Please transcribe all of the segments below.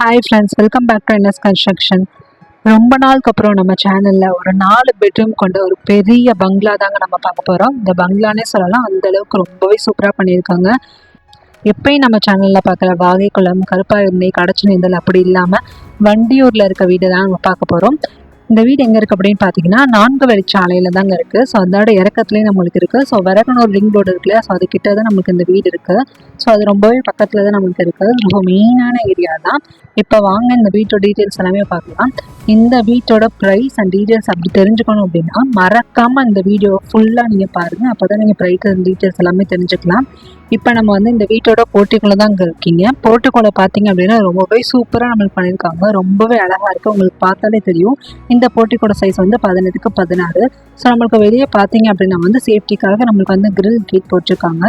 Hi friends welcome back to NS construction ரொம்ப நாளுக்கு அப்புறம் நம்ம சேனலில் ஒரு நாலு பெட்ரூம் கொண்ட ஒரு பெரிய பங்களா தாங்க நம்ம பார்க்க போகிறோம் இந்த பங்களானே சொல்லலாம் அந்த அளவுக்கு ரொம்பவே சூப்பராக பண்ணியிருக்காங்க. எப்பயும் நம்ம சேனலில் பார்க்குற வாகைக்குளம் கருப்பாயிருந்தை நீந்தல் அப்படி இல்லாமல் வண்டியூரில் இருக்க வீடு தான் நம்ம பார்க்க போகிறோம் இந்த வீடு எங்கே இருக்குது அப்படின்னு பார்த்தீங்கன்னா நான்கு வழிச்சாலையில் தாங்க இருக்குது ஸோ அதோட இறக்கத்துலேயே நம்மளுக்கு இருக்குது ஸோ வரகனூர் ரிங் ரோடு இருக்கு இல்லையா? ஸோ அது கிட்ட தான் நம்மளுக்கு இந்த வீடு இருக்குது ஸோ அது ரொம்பவே பக்கத்தில் தான் நம்மளுக்கு இருக்குது ரொம்ப மெயினான ஏரியா தான். இப்போ வாங்க இந்த வீட்டோட டீட்டெயில்ஸ் எல்லாமே பார்க்கலாம். இந்த வீட்டோட ப்ரைஸ் அண்ட் டீட்டெயில்ஸ் அப்படி தெரிஞ்சுக்கணும் அப்படின்னா மறக்காமல் இந்த வீடியோ ஃபுல்லாக நீங்கள் பாருங்கள் அப்போ தான் நீங்கள் ப்ரைஸ் அண்ட் டீட்டெயில்ஸ் எல்லாமே தெரிஞ்சுக்கலாம். இப்போ நம்ம வந்து இந்த வீட்டோட போர்ட்டிக்குள்ளே தான் இங்கே இருக்கீங்க. போர்ட்டிக்குள்ளே பார்த்தீங்க அப்படின்னா ரொம்பவே சூப்பராக நம்மளுக்கு பண்ணியிருக்காங்க. ரொம்பவே அழகாக இருக்குது உங்களுக்கு பார்த்தாலே தெரியும். இந்த இந்த போர்ட்டிக்கோட சைஸ் வந்து பதினெட்டுக்கு பதினாறு. ஸோ நம்மளுக்கு வெளியே பார்த்தீங்க அப்படின்னா வந்து சேஃப்டிக்காக நம்மளுக்கு வந்து கிரில் கேட் போட்டிருக்காங்க.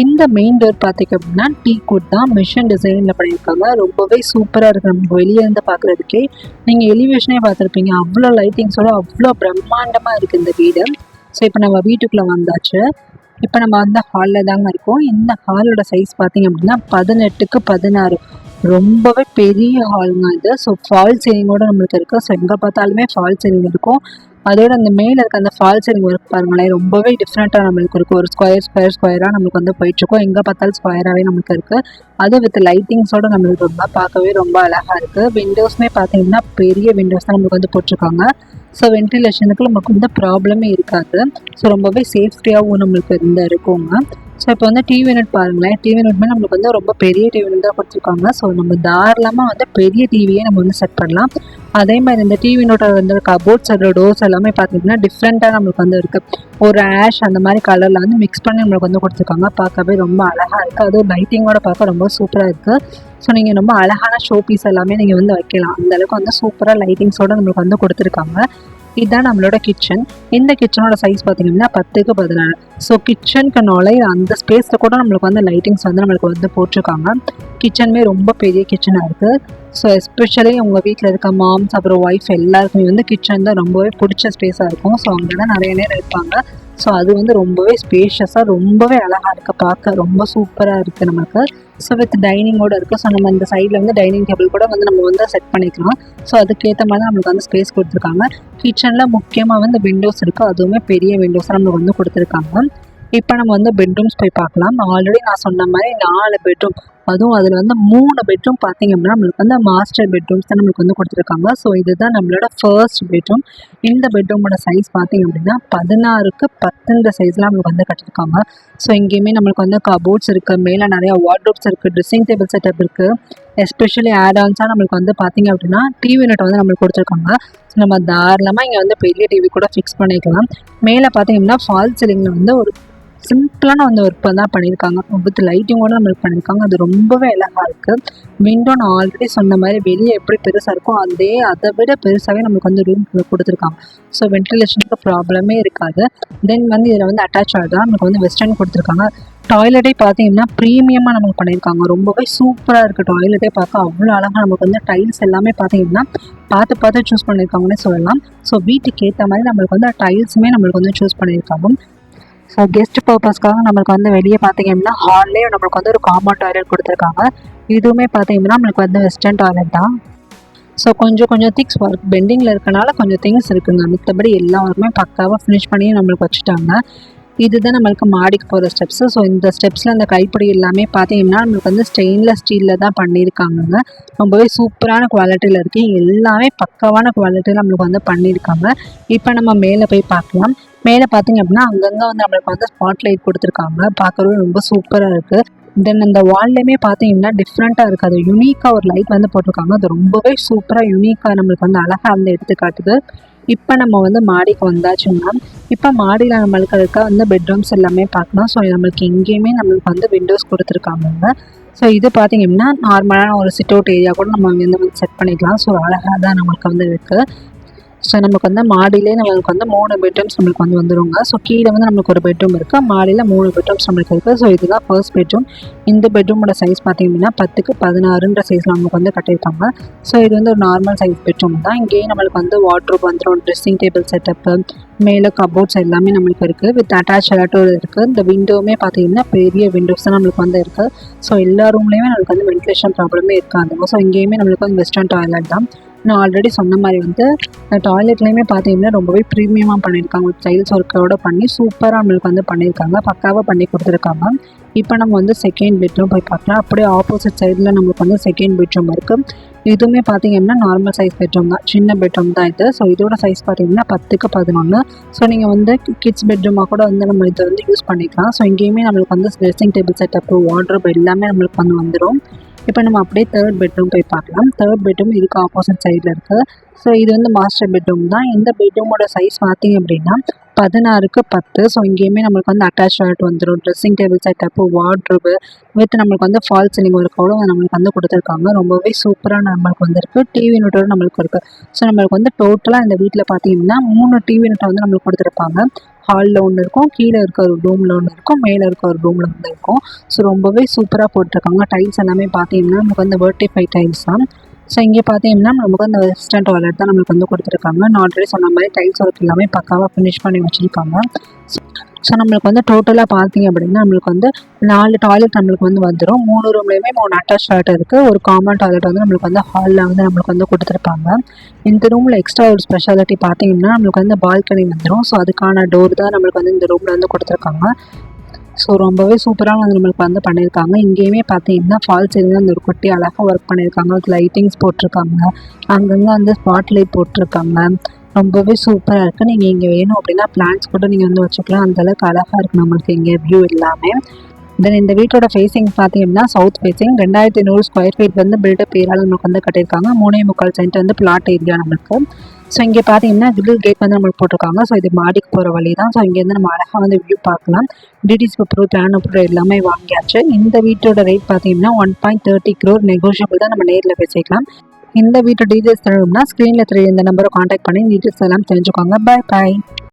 இந்த மெயின் டோர் பார்த்தீங்க அப்படின்னா டீ குட் தான் மிஷின் டிசைனில் பண்ணியிருக்காங்க. ரொம்பவே சூப்பராக இருக்குது நமக்கு வெளியே இருந்து பார்க்குறதுக்கே. நீங்கள் எலிவேஷனே பார்த்துருப்பீங்க. அவ்வளோ லைட்டிங்ஸோட அவ்வளோ பிரம்மாண்டமாக இருக்குது இந்த வீடு. ஸோ இப்போ நம்ம வீட்டுக்குள்ளே வந்தாச்சு. இப்போ நம்ம வந்து ஹாலில் தாங்க இருக்கோம். இந்த ஹாலோட சைஸ் பார்த்தீங்க அப்படின்னா பதினெட்டுக்கு பதினாறு. ரொம்பவே பெரிய ஹாலுங்க இது. ஸோ ஃபால் சீலிங்கோட நம்மளுக்கு இருக்குது ஸோ எங்கே பார்த்தாலுமே ஃபால் சீலிங் இருக்கும். அதோட அந்த மேலே இருக்க அந்த ஃபால் சீலிங் ஒர்க் பாருங்களேன் ரொம்பவே டிஃப்ரெண்ட்டாக நம்மளுக்கு இருக்குது ஒரு ஸ்கொயர் ஸ்கொயர் ஸ்கொயராக நம்மளுக்கு வந்து போயிட்டுருக்கோம். எங்கே பார்த்தாலும் ஸ்கொயராகவே நமக்கு இருக்குது அது வித் லைட்டிங்ஸோட நம்மளுக்கு ரொம்ப பார்க்கவே ரொம்ப அழகாக இருக்குது விண்டோஸ்மே பார்த்தீங்கன்னா பெரிய விண்டோஸ் தான் நம்மளுக்கு வந்து போட்டிருக்காங்க. ஸோ வென்டிலேஷனுக்கு நமக்கு வந்து ப்ராப்ளமே இருக்காது. ஸோ ரொம்பவே சேஃப்டியாகவும் நம்மளுக்கு இந்த இருக்குங்க. ஸோ இப்போ வந்து டிவி யூனிட் பாருங்களேன். டிவி யூனிட்மே நம்மளுக்கு வந்து ரொம்ப பெரிய டிவி யூனிட் தான் கொடுத்துருக்காங்க. ஸோ நம்ம தாராளமாக வந்து பெரிய டிவியே நம்ம வந்து செட் பண்ணலாம். அதே மாதிரி இந்த டிவி நோட்டை வந்து கபோர்ட்ஸ் அதோட டோர்ஸ் எல்லாமே பார்த்தீங்கன்னா டிஃப்ரெண்ட்டாக நம்மளுக்கு வந்து இருக்குது ஒரு ஆஷ் அந்த மாதிரி கலரில் வந்து மிக்ஸ் பண்ணி நம்மளுக்கு வந்து கொடுத்துருக்காங்க. பார்க்கவே ரொம்ப அழகாக இருக்குது அதுவும் லைட்டிங்கோட பார்க்க ரொம்ப சூப்பராக இருக்குது ஸோ நீங்கள் ரொம்ப அழகான ஷோ பீஸ் எல்லாமே நீங்கள் வந்து வைக்கலாம். அந்த அளவுக்கு வந்து சூப்பராக லைட்டிங்ஸோட நம்மளுக்கு வந்து கொடுத்துருக்காங்க. இதுதான் நம்மளோட கிச்சன் இந்த கிச்சனோட சைஸ் பார்த்தீங்கன்னா பத்துக்கு பதினாறு. ஸோ கிச்சனுக்கு நுழைய அந்த ஸ்பேஸில் கூட நம்மளுக்கு வந்து லைட்டிங்ஸ் வந்து நம்மளுக்கு வந்து போட்டிருக்காங்க. கிச்சனுமே ரொம்ப பெரிய கிச்சனாக இருக்குது ஸோ எஸ்பெஷலி உங்கள் வீட்டில் இருக்க மாம்ஸ் அப்புறம் ஒய்ஃப் எல்லாருக்குமே வந்து கிச்சன் தான் ரொம்பவே பிடிச்ச ஸ்பேஸாக இருக்கும். ஸோ அங்கே தான் நிறைய நேரம் இருப்பாங்க. ஸோ அது வந்து ரொம்பவே ஸ்பேஷியஸாக ரொம்பவே அழகாக இருக்குது பார்க்க ரொம்ப சூப்பராக இருக்குது நமக்கு. ஸோ வித் டைனிங்கோட இருக்குது ஸோ நம்ம இந்த சைடில் வந்து டைனிங் டேபிள் கூட வந்து நம்ம வந்து செட் பண்ணிக்கலாம். ஸோ அதுக்கேற்ற மாதிரி தான் நம்மளுக்கு வந்து ஸ்பேஸ் கொடுத்துருக்காங்க. கிச்சனில் முக்கியமாக வந்து விண்டோஸ் இருக்குது அதுவுமே பெரிய விண்டோஸ் நம்மளுக்கு வந்து கொடுத்துருக்காங்க. இப்போ நம்ம வந்து பெட்ரூம்ஸ் போய் பார்க்கலாம். ஆல்ரெடி நான் சொன்ன மாதிரி நாலு பெட்ரூம் அதுவும் அதில் வந்து மூணு பெட்ரூம் பார்த்தீங்க அப்படின்னா நம்மளுக்கு வந்து மாஸ்டர் பெட்ரூம்ஸ் தான் நம்மளுக்கு வந்து கொடுத்துருக்காங்க. ஸோ இதுதான் நம்மளோட ஃபர்ஸ்ட் பெட்ரூம் இந்த பெட்ரூமோட சைஸ் பார்த்தீங்க அப்படின்னா பதினாறுக்கு பத்துன்ற சைஸ்லாம் நம்மளுக்கு வந்து கட்டியிருக்காங்க. ஸோ இங்கேயுமே நம்மளுக்கு வந்து கபோர்ட்ஸ் இருக்குது மேலே நிறையா வார்ட்ரோப்ஸ் இருக்குது ட்ரெஸ்ஸிங் டேபிள் செட்டப் இருக்குது எஸ்பெஷலி ஆடான்ஸாக நம்மளுக்கு வந்து பார்த்தீங்க அப்படின்னா டிவி யூனிட் வந்து நம்மளுக்கு கொடுத்துருக்காங்க. ஸோ நம்ம தாராளமாக இங்கே வந்து பெரிய டிவி கூட ஃபிக்ஸ் பண்ணிக்கலாம். மேலே பார்த்தீங்கன்னா ஃபால் சீலிங்கில் வந்து ஒரு சிம்பிளான அந்த ஒர்க் தான் பண்ணியிருக்காங்க. வித் லைட்டிங்கோட நம்மளுக்கு பண்ணியிருக்காங்க. அது ரொம்பவே அழகாக இருக்குது விண்டோ நான் ஆல்ரெடி சொன்ன மாதிரி வெளியே எப்படி பெருசாக இருக்கோ அதே அதை விட பெருசாகவே நம்மளுக்கு வந்து ரூம் கொடுத்துருக்காங்க. ஸோ வென்டிலேஷனுக்கு ப்ராப்ளமே இருக்காது. தென் வந்து இதில் வந்து அட்டாச் ஆகுது நம்மளுக்கு வந்து வெஸ்டர்ன் கொடுத்துருக்காங்க. டாய்லெட்டே பார்த்தீங்கன்னா ப்ரீமியமாக நமக்கு பண்ணியிருக்காங்க. ரொம்பவே சூப்பராக இருக்குது டாய்லெட்டே பார்க்க. அவ்வளோ அழகாக நமக்கு வந்து டைல்ஸ் எல்லாமே பார்த்தீங்கன்னா பார்த்து பார்த்து சூஸ் பண்ணியிருக்காங்கன்னே சொல்லலாம். ஸோ வீட்டுக்கு ஏற்ற மாதிரி நம்மளுக்கு வந்து டைல்ஸுமே நம்மளுக்கு வந்து சூஸ் பண்ணியிருக்காங்க. ஸோ கெஸ்ட் பர்பஸ்க்காக நம்மளுக்கு வந்து வெளியே பார்த்தீங்க அப்படின்னா ஹால்லேயே நம்மளுக்கு வந்து ஒரு காமன் டாய்லெட் கொடுத்துருக்காங்க. இதுவுமே பார்த்தீங்கன்னா நம்மளுக்கு வந்து வெஸ்டர்ன் டாய்லெட் தான். ஸோ கொஞ்சம் கொஞ்சம் திங்ஸ் ஒர்க் பெண்டிங்கில் இருக்கனால கொஞ்சம் திங்ஸ் இருக்குங்க. மற்றபடி எல்லா ஒர்க்குமே பக்காவாக ஃபினிஷ் பண்ணி நம்மளுக்கு வச்சுட்டாங்க. இதுதான் நம்மளுக்கு மாடிக்கு போகிற ஸ்டெப்ஸு ஸோ இந்த ஸ்டெப்ஸில் அந்த கைப்பிடி எல்லாமே பார்த்தீங்கன்னா நம்மளுக்கு வந்து ஸ்டெயின்லெஸ் ஸ்டீலில் தான் பண்ணியிருக்காங்கங்க. ரொம்பவே சூப்பரான குவாலிட்டியில் இருக்குது எல்லாமே பக்காவான குவாலிட்டியில் நம்மளுக்கு வந்து பண்ணியிருக்காங்க. இப்போ நம்ம மேலே போய் பார்க்கலாம். மேலே பார்த்தீங்க அப்படின்னா அங்கங்கே வந்து நம்மளுக்கு வந்து ஸ்பாட் லைட் கொடுத்துருக்காங்க. பார்க்கறது ரொம்ப சூப்பராக இருக்குது தென் அந்த வால்லையுமே பார்த்தீங்கன்னா டிஃப்ரெண்ட்டாக இருக்குது அது யூனிக்காக ஒரு லைட் வந்து போட்டிருக்காங்க. அது ரொம்பவே சூப்பராக யூனிக்காக நம்மளுக்கு வந்து அழகாக வந்து எடுத்து காட்டுது. இப்போ நம்ம வந்து மாடிக்கு வந்தாச்சுன்னா இப்போ மாடியில் நம்மளுக்கு இருக்க வந்து பெட்ரூம்ஸ் எல்லாமே பார்க்கலாம் ஸோ நம்மளுக்கு எங்கேயுமே நம்மளுக்கு வந்து விண்டோஸ் கொடுத்துருக்காங்க. ஸோ இது பார்த்திங்க அப்படின்னா நார்மலான ஒரு சிட் அவுட் ஏரியா கூட நம்ம வந்து வந்து செட் பண்ணிக்கலாம். ஸோ அழகாக தான் நம்மளுக்கு வந்து இருக்குது ஸோ நமக்கு வந்து மாடியிலே நம்மளுக்கு வந்து மூணு பெட்ரூம்ஸ் நம்மளுக்கு வந்து வந்துருங்க. ஸோ கீழே வந்து நம்மளுக்கு ஒரு பெட்ரூம் இருக்குது மாடியில் மூணு பெட்ரூம்ஸ் நம்மளுக்கு இருக்குது ஸோ இதுதான் ஃபர்ஸ்ட் பெட்ரூம் இந்த பெட்ரூமோட சைஸ் பார்த்தீங்கன்னா பத்துக்கு பதினாறுன்ற சைஸில் நமக்கு வந்து கட்டியிருக்காங்க. ஸோ இது வந்து ஒரு நார்மல் சைஸ் பெட்ரூம் தான். இங்கேயே நம்மளுக்கு வந்து வாட்ரூப் வந்துடும் ட்ரெஸ்ஸிங் டேபிள் செட்டப்பு மேலே கபோர்ட்ஸ் எல்லாமே நம்மளுக்கு இருக்குது வித் அட்டாச் அலாட்டோடு இருக்குது இந்த விண்டோவுமே பார்த்தீங்கன்னா பெரிய விண்டோஸ் தான் நம்மளுக்கு வந்து இருக்குது ஸோ எல்லா ரூம்லேயுமே நம்மளுக்கு வந்து வென்டிலேஷன் ப்ராப்ளமே இருக்காதுங்க ஸோ இங்கேயுமே நம்மளுக்கு வந்து வெஸ்டர்ன் டாய்லெட் தான். நான் ஆல்ரெடி சொன்ன மாதிரி வந்து டாய்லெட்லேயுமே பார்த்தீங்கன்னா ரொம்பவே ப்ரீமியமாக பண்ணியிருக்காங்க டைல்ஸ் ஒர்க்கோட பண்ணி சூப்பராக நம்மளுக்கு வந்து பண்ணியிருக்காங்க பக்காவாக பண்ணி கொடுத்துருக்காங்க. இப்போ நம்ம வந்து செகண்ட் பெட்ரூம் போய் பார்க்கலாம் அப்படியே ஆப்போசிட் சைடில் நம்மளுக்கு வந்து செகண்ட் பெட்ரூம் இருக்குது இதுவுமே பார்த்தீங்கன்னா நார்மல் சைஸ் பெட்ரூம் தான். சின்ன பெட்ரூம் தான் இது. ஸோ இதோட சைஸ் பார்த்தீங்கன்னா பத்துக்கு பதினொன்று ஸோ நீங்கள் வந்து கிட்ஸ் பெட்ரூமாக கூட வந்து நம்ம இதை வந்து யூஸ் பண்ணிக்கலாம். ஸோ இங்கேயுமே நம்மளுக்கு வந்து ட்ரெஸ்ஸிங் டேபிள் செட்டப்பு வாட்ரூப் எல்லாமே நம்மளுக்கு வந்து வந்துடும் இப்போ நம்ம அப்படியே தேர்ட் பெட்ரூம் போய் பார்க்கலாம். தேர்ட் பெட்ரூம் இதுக்கு ஆப்போசிட் சைடில் இருக்குது ஸோ இது வந்து மாஸ்டர் பெட்ரூம் தான். இந்த பெட்ரூமோட சைஸ் பார்த்தீங்க அப்படின்னா பதினாறுக்கு பத்து. ஸோ இங்கேயுமே நம்மளுக்கு வந்து அட்டாச் ஷர்ட் வந்துடும் dressing table setup wardrobe with நம்மளுக்கு வந்து ஃபால் சீலிங் ஒர்க்கோட நம்மளுக்கு வந்து கொடுத்துருக்காங்க. ரொம்பவே சூப்பராக நம்மளுக்கு வந்துருக்கு. டிவி யூனிட்டோட நம்மளுக்கு இருக்குது ஸோ நம்மளுக்கு வந்து டோட்டலாக இந்த வீட்டில் பார்த்தீங்கன்னா மூணு டிவி நோட்டை வந்து நம்மளுக்கு கொடுத்துருப்பாங்க. ஹாலில் ஒன்று இருக்கும் கீழே இருக்க ஒரு ரூமில் ஒன்று இருக்கும் மேலே இருக்க ஒரு ரூமில் வந்து இருக்கும். ஸோ ரொம்பவே சூப்பராக போட்டிருக்காங்க. டைல்ஸ் எல்லாமே பார்த்தீங்கன்னா நமக்கு வந்து வெர்டிஃபை டைல்ஸ் தான். ஸோ இங்கே பார்த்தீங்கன்னா நமக்கு வந்து வெஸ்டர்ன் டாய்லெட் தான் நம்மளுக்கு வந்து கொடுத்துருக்காங்க. நான் ஆல்ரெடி சொன்ன மாதிரி டைல்ஸ் ஒர்க் எல்லாமே பக்காவாக ஃபினிஷ் பண்ணி வச்சுருக்காங்க. ஸோ நம்மளுக்கு வந்து டோட்டலாக பார்த்தீங்க அப்படின்னா நம்மளுக்கு வந்து நாலு டாய்லெட் நம்மளுக்கு வந்து வந்துடும் மூணு ரூம்லேயுமே மூணு அட்டாச் டாய்லெட் இருக்குது ஒரு காமன் டாய்லெட் வந்து நம்மளுக்கு வந்து ஹாலில் வந்து நம்மளுக்கு வந்து கொடுத்துருப்பாங்க. இந்த ரூமில் எக்ஸ்ட்ரா ஒரு ஸ்பெஷாலிட்டி பார்த்தீங்கன்னா நம்மளுக்கு வந்து பால்கனி வந்துடும் ஸோ அதுக்கான டோர் தான் நம்மளுக்கு வந்து இந்த ரூமில் வந்து கொடுத்துருக்காங்க. ஸோ ரொம்பவே சூப்பராக வந்து நம்மளுக்கு வந்து பண்ணியிருக்காங்க. இங்கேயுமே பார்த்தீங்கன்னா ஃபால்ஸ் இருந்து அந்த ஒரு குட்டி அழகாக ஒர்க் பண்ணியிருக்காங்க. லைட்டிங்ஸ் போட்டிருக்காங்க. அங்கங்கே வந்து ஸ்பாட் லைட் போட்டிருக்காங்க. ரொம்பவே சூப்பராக இருக்குது நீங்கள் இங்கே வேணும் அப்படின்னா பிளான்ஸ் கூட நீங்கள் வந்து வச்சுக்கலாம். அந்தளவுக்கு அழகாக இருக்குது நம்மளுக்கு இங்கே வியூ எல்லாமே. தென் இந்த வீட்டோட ஃபேஸிங் பார்த்தீங்கன்னா சவுத் ஃபேஸிங் ரெண்டாயிரத்தி நூறு ஸ்கொயர் ஃபீட் வந்து பில்டப் ஏரியாவில் நமக்கு வந்து கட்டியிருக்காங்க. மூணே முக்கால் சென்ட் வந்து பிளாட் ஏரியா நம்மளுக்கு. ஸோ இங்கே பார்த்தீங்கன்னா கிரில் கேட் வந்து நம்மளுக்கு போட்டிருக்காங்க. ஸோ இது மாடிக்கு போகிற வழி தான் ஸோ இங்கேருந்து நம்ம அழகாக வந்து வியூ பார்க்கலாம். டிடிஸ் அப்ரூவ் பிளான் அப்ரூவ் எல்லாமே வாங்கியாச்சு. இந்த வீட்டோட ரேட் பார்த்தீங்கன்னா one point thirty crore negotiable தான் நம்ம நேரில் பேசிக்கலாம். இந்த வீட்டு டீட்டெயில்ஸ் தெரியும்னா ஸ்க்ரீனில் தெரிய இந்த நம்பரை காண்டாக்ட் பண்ணி டீட்டெயில்ஸ் எல்லாம் தெரிஞ்சுக்கோங்க. பாய் பாய்